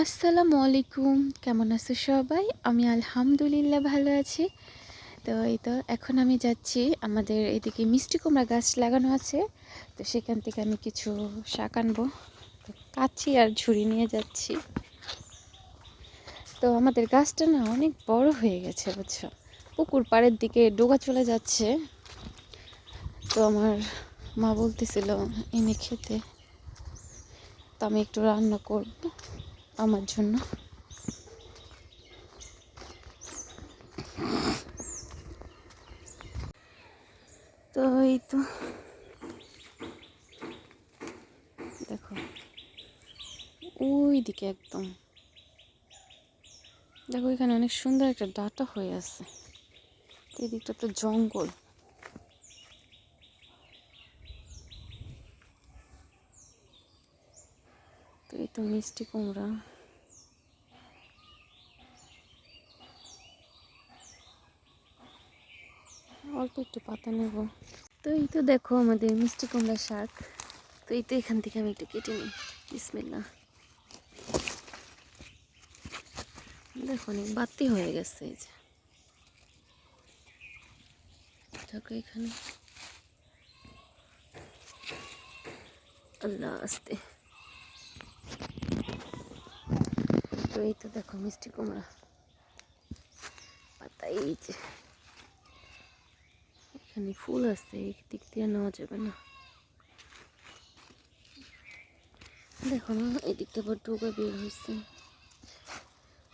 আসসালামু আলাইকুম। কেমন আছো সবাই? আমি আলহামদুলিল্লাহ ভালো আছি। তো এই তো, এখন আমি যাচ্ছি। আমাদের এদিকে মিষ্টি কুমড়া গাছ লাগানো আছে। তো সেখান থেকে আমি কিছু শাক আনব। তো কাচ্ছি আর ঝুড়ি নিয়ে যাচ্ছি। তো আমাদের গাছটা না অনেক বড় হয়ে গেছে, বুঝছ? পুকুর পাড়ের দিকে ডোগা চলে যাচ্ছে। তো আমার মা বলতেছিল, এনে খেতে। তো আমি একটু রান্না করব। আমার জন্য। তো এই তো। দেখো। ওই দিকে একদম। দেখো এখানে অনেক সুন্দর একটা ডাটা হয়ে আছে। এই দিকটা তো জঙ্গল। তো এই তো মিষ্টি কুমড়া। অল্প একটু পাতা নেব। তো এই তো দেখো আমাদের মিষ্টি কুমড়া শাক। তো এই তো এখান থেকে আমি একটু কেটে নিই। বিসমিল্লা দেখো অনেক বাতি হয়ে গেছে এই যে। দেখো এখানে। আল্লাহ আস্তে এই তো দেখো মিষ্টি কুমড়া। পাতা এই যে। এখানে ফুল আছে, এই দিক দিয়ে নেওয়া যাবে না। দেখো না, এই দিকটা আবার ডোকা বের হয়েছে।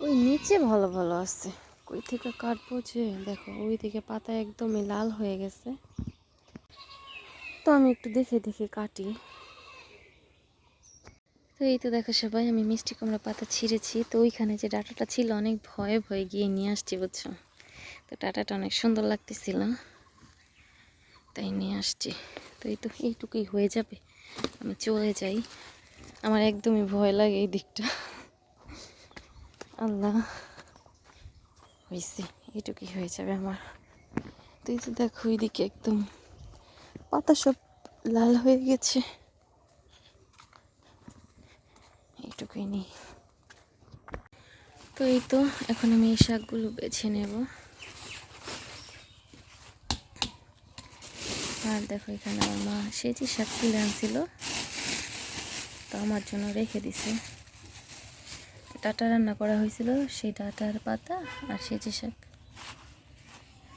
ওই নিচে ভালো ভালো আছে। কই থেকে কাটবো যে? দেখো, ওই দিকে পাতা একদমই লাল হয়ে গেছে। তো আমি একটু দেখে দেখে কাটি। তো এই তো দেখো সবাই, আমি মিষ্টি কুমড়া পাতা ছিঁড়েছি। তো ওইখানে যে ডাটাটা ছিল, অনেক ভয়ে ভয়ে গিয়ে নিয়ে আসছি, বুঝছ? তো ডাটাটা অনেক সুন্দর লাগতেছিল। তাই নিয়ে আসছি। তো এই তো এইটুকুই হয়ে যাবে। আমি চলে যাই। আমার একদমই ভয় লাগে এই দিকটা। আল্লাহ হয়েছে এইটুকুই হয়ে যাবে আমার। তুই তো দেখো, ওইদিকে একদম পাতা সব লাল হয়ে গেছে। এইটুকুই নেই। তো এই তো, এখন আমি এই শাকগুলো বেছে নেব। আর দেখো এখানে আমার মা সেচি শাক তুলে আনছিল। তো আমার জন্য রেখে দিছে। ডাটা রান্না করা হয়েছিল সেই ডাটার পাতা আর সেচি শাক।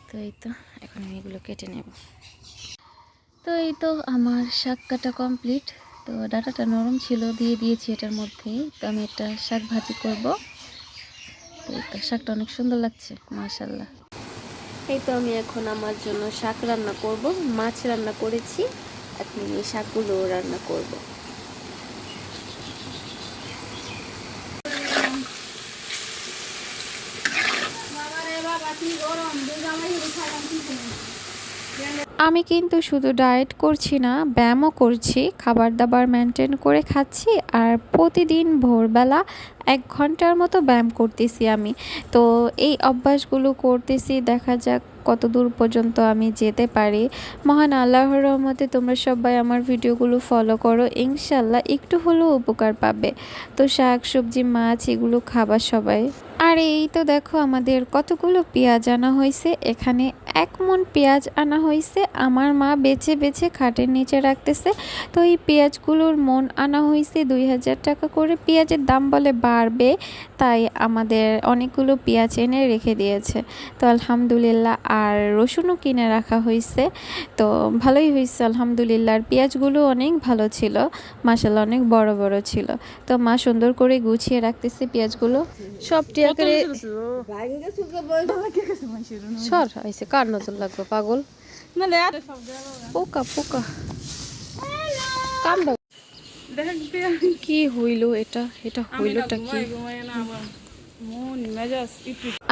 তো এই তো, এখন আমি এগুলো কেটে নেব। তো এই তো আমার শাক কাটা কমপ্লিট। তো ডাটাটা নরম ছিল, দিয়ে দিয়েছি এটার মধ্যেই তো আমি একটা শাক ভাজি করব। তো শাকটা অনেক সুন্দর লাগছে মাশাল্লাহ এই তো আমি এখন আমার জন্য শাক রান্না করব। মাছ রান্না করেছি, এখন এই শাকগুলো রান্না করব? আমি কিন্তু শুধু ডায়েট করছি না, ব্যায়ামও করছি খাবার দাবার মেনটেন করে খাচ্ছি আর প্রতিদিন ভোরবেলা এক ঘণ্টার মতো ব্যায়াম করতেছি আমি। তো এই অভ্যাসগুলো করতেছি, দেখা যাক কত দূর পর্যন্ত আমি যেতে পারি। মহান আল্লাহর রহমতে তোমরা সবাই আমার ভিডিওগুলো ফলো করো ইনশাল্লাহ একটু হলেও উপকার পাবে। তো শাক, সবজি, মাছ, এগুলো খাবার সবাই। আর এই তো দেখো আমাদের কতগুলো পেঁয়াজ আনা হয়েছে। এখানে এক মন পেঁয়াজ আনা হয়েছে। আমার মা বেছে বেছে খাটের নিচে রাখতেছে। তো এই পেঁয়াজগুলোর মন আনা হয়েছে দুই হাজার টাকা করে। পেঁয়াজের দাম বলে বাড়বে, তাই আমাদের অনেকগুলো পেঁয়াজ এনে রেখে দিয়েছে। তো আলহামদুলিল্লাহ, আর রসুনও কিনে রাখা হয়েছে। তো ভালোই হয়েছে আলহামদুলিল্লাহ। আর পেঁয়াজগুলো অনেক ভালো ছিল। মাসাল্লাহ অনেক বড় বড় ছিল। তো মা সুন্দর করে গুছিয়ে রাখতেছে পেঁয়াজগুলো। সব টিয়া করে সর আইসে কার নজর লাগবে পাগল? পোকা পোকা। কামড়া কি হইল এটা? এটা হইলটা কি?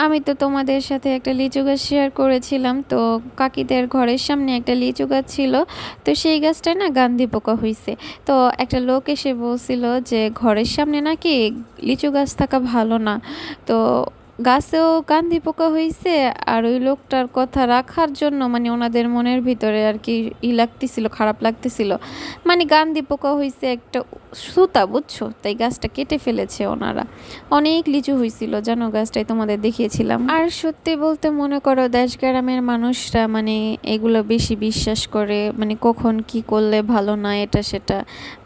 আমি তো তোমাদের সাথে একটা লিচু গাছ শেয়ার করেছিলাম, তো কাকিদের ঘরের সামনে একটা লিচু গাছ ছিল, তো সেই গাছটায় না গান্ধী পোকা হয়েছে তো একটা লোক এসে বলছিল যে, ঘরের সামনে নাকি লিচু গাছ থাকা ভালো না। তো গাছেও গান্ধী পোকা হয়েছে আর ওই লোকটার কথা রাখার জন্য মানে ওনাদের মনের ভিতরে আর কি ই লাগতেছিল, খারাপ লাগতেছিল। মানে গান্ধী পোকা হয়েছে একটা সুতা, বুঝছ? তাই গাছটা কেটে ফেলেছে ওনারা। অনেক লিচু হয়েছিল জানো গাছটাই তোমাদের দেখিয়েছিলাম। আর সত্যি বলতে মনে করো দেশ গ্রামের মানুষরা মানে এগুলো বেশি বিশ্বাস করে মানে কখন কি করলে ভালো না, এটা সেটা।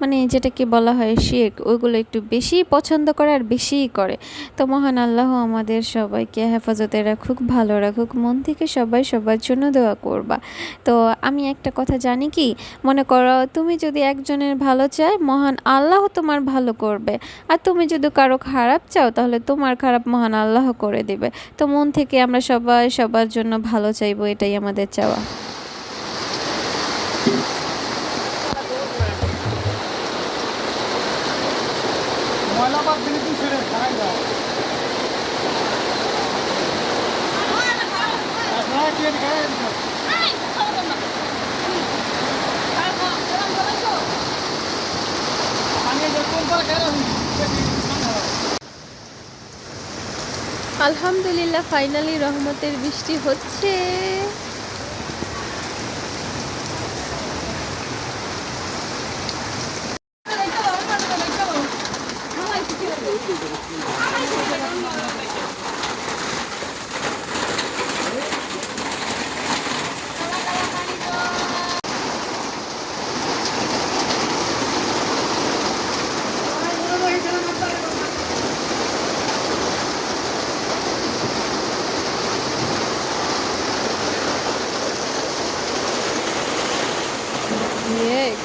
মানে যেটাকে বলা হয় শেখ, ওইগুলো একটু বেশি পছন্দ করে আর বেশিই করে। তো মহান আল্লাহ আমাদের সবাইকে হেফাজতে রাখুক, ভালো রাখুক, মন থেকে সবাই সবার জন্য দোয়া করবা। তো আমি একটা কথা জানি কি, মনে করো তুমি যদি একজনের ভালো চায়, মহান আল্লাহ তোমার ভালো করবে আর তুমি যদি কারও খারাপ চাও তাহলে তোমার খারাপ মহান আল্লাহ করে দিবে তো মন থেকে আমরা সবাই সবার জন্য ভালো চাইব এটাই আমাদের চাওয়া ময়লা বাদ আলহামদুলিল্লাহ ফাইনালি রহমতের বৃষ্টি হচ্ছে।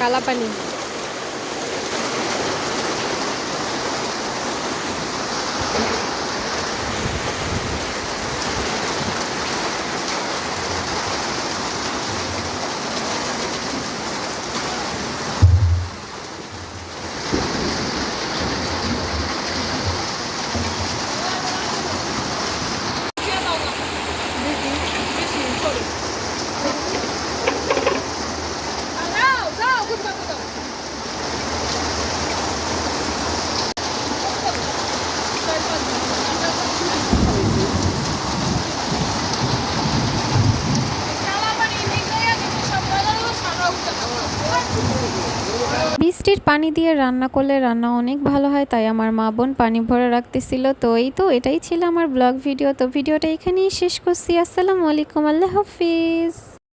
কালা পানি বৃষ্টির পানি দিয়ে রান্না করলে রান্না অনেক ভালো হয়, তাই আমার মা বোন পানি ভরে রাখতেছিল। তো এই তো, এটাই ছিল আমার ব্লগ ভিডিও। তো ভিডিওটা এখানেই শেষ করছি। আসসালামু আলাইকুম, আল্লাহ হাফিজ।